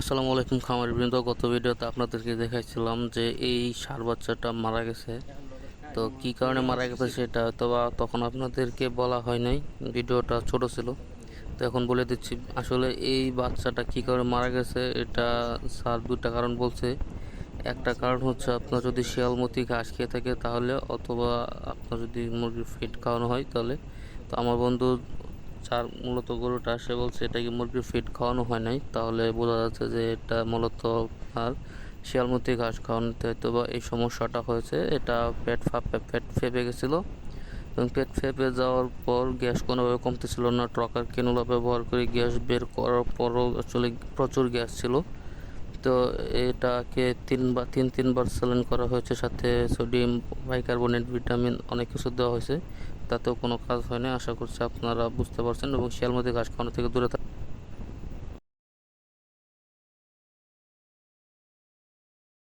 আসসালামু আলাইকুম খামার বৃন্দ, গত ভিডিওতে আপনাদেরকে দেখাইছিলাম যে এই সার বাচ্চাটা মারা গেছে। তো কি কারণে মারা গেছে সেটা হয়তো বা তখন আপনাদেরকে বলা হয় নাই, ভিডিওটা ছোট ছিল। তো এখন বলে দিচ্ছি, আসলে এই বাচ্চাটা কি কারণে মারা গেছে এটা স্যার দুটা কারণ বলছে। একটা কারণ হচ্ছে আপনার যদি শিয়ালমতি ঘাস খেয়ে থাকে তাহলে অথবা আপনার যদি মুরগির ফিড খাওয়ানো হয় তাহলে। তো আমার বন্ধু চার মূলত গরুটা, সে বলছে এটা কি মুরগির ফিড খাওয়ানো হয় নাই? তাহলে বোঝা যাচ্ছে যে এটা মূলত আর শিয়ালমতি ঘাস খাওয়ানোতে হয়তো বা এই সমস্যাটা হয়েছে। এটা পেট ফাঁপে পেট ফেপে গেছিল এবং পেট ফেপে যাওয়ার পর গ্যাস কোনোভাবে কমতেছিল না। ট্রকার কেনুলা ব্যবহার করে গ্যাস বের করার পরও আসলে প্রচুর গ্যাস ছিল। তো এটাকে তিন বা, তিন তিনবার স্যালাইন করা হয়েছে, সাথে সোডিয়াম বাইকার্বনেট ভিটামিন অনেক কিছু দেওয়া হয়েছে। তাতেও কোনো কাজ হয়নি, আশা করছি আপনারা বুঝতে পারছেন এবং শিয়াল মধ্যে ঘাস খাওয়ানো থেকে দূরে